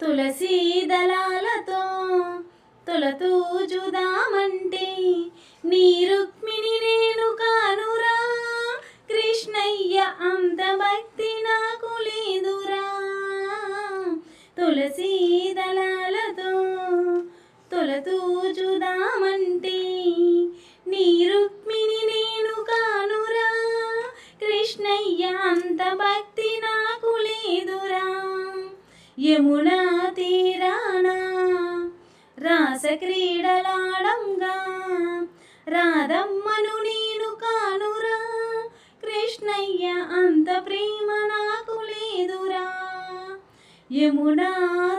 తులసీ దళాలతో తొలతూజుదామంటే నీ రుక్మిణి నేను కానురా. కృష్ణయ్య అంత భక్తి నాకు లేదురా. తులసీ దళాలతో తొలతూజుదామంటే నీ రుక్మిణి నేను కానురా. కృష్ణయ్య అంత భక్తి నాకు లేదురా. యమునా రాస క్రీడలాడంగా రాధమ్మను నేను కానురా. కృష్ణయ్య అంత ప్రేమ నాకు లేదురా. యమునా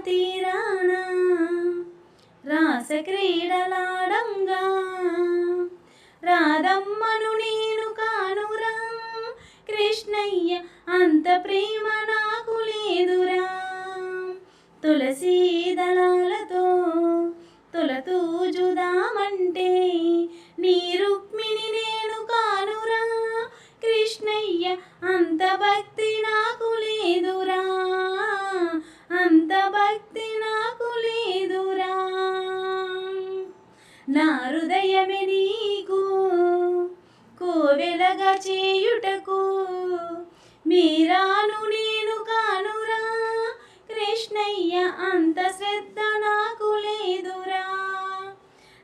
తీరానా. రాస క్రీడలాడంగా రాధమ్మను నేను కానురా. కృష్ణయ్య అంత ప్రేమ నాకు లేదురా. తులసీ దళాలతో తొలతూజుదామంటే నీ రుక్మిణి నేను కానురా. కృష్ణయ్య అంత భక్తి నాకు లేదురా. అంత భక్తి నాకు లేదురా. నా హృదయమే నీకు కోవెలగా చేయుటకు. మీరాను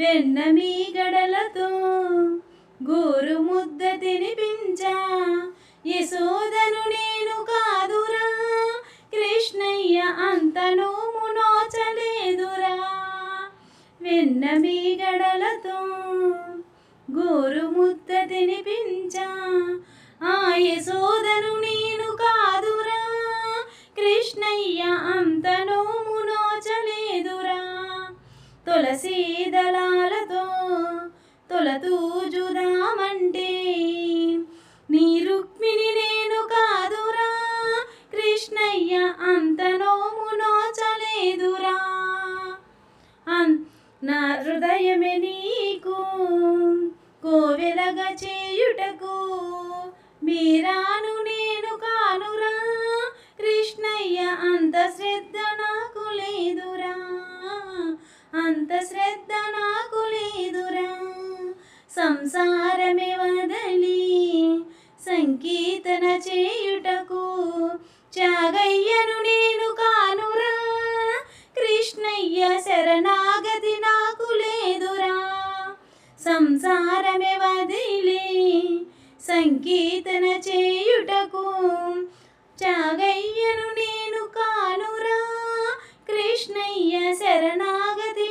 వెన్న మీ గడలతో గోరు ముద్ద తినిపించా. యశోదను నేను కాదురా కృష్ణయ్య అంత వెన్న మీ తులసీదళాలతో తొలతూజుదామంటే. నీ రుక్మిణి నేను కాదురా కృష్ణయ్య అంత నోము నోచలేదురా. అన్ నా హృదయమే నీకు కోవెలగా చేయుటకు మీరాను నేను కానురా కృష్ణయ్య అంత శ్రద్ధ అంత శ్రద్ధ నాకు లేదురా. సంసారమే వదలి సంకీర్తన చేయుటకు చాగయ్యను నేను కానురా. కృష్ణయ్య శరణాగతి నాకు లేదురా. సంసారమే వదిలి సంకీర్తన చేయుటకు చాగయ్యను నేను కానురా. కృష్ణయ్య శరణాగతి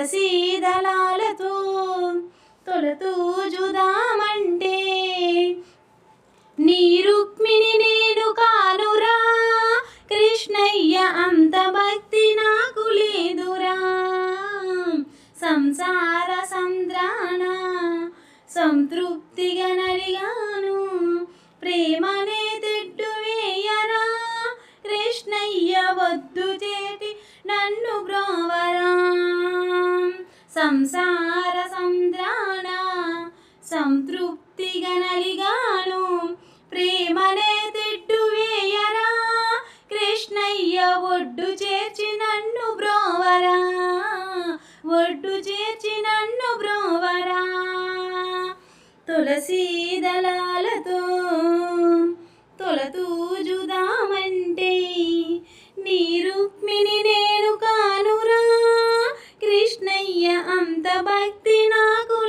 తులసీ దళాలతో తొలతూజుదామంటే. నీ రుక్మిణి నేను కానురా కృష్ణయ్య అంత భక్తి నాకు లేదురా. సంసార సంద్రాన సంతృప్తిగా నలిగాను ప్రేమనే తెడ్డు వేయరా కృష్ణయ్య వద్దు సంసార సంద్రాణ సంతృప్తిగా నలిగాను. ప్రేమనే తిట్టు వేయరా కృష్ణయ్య ఒడ్డు చేర్చి నన్ను బ్రోవరా ఒడ్డు చేర్చి నన్ను బ్రోవరా. తులసి अंत भक्ति नागो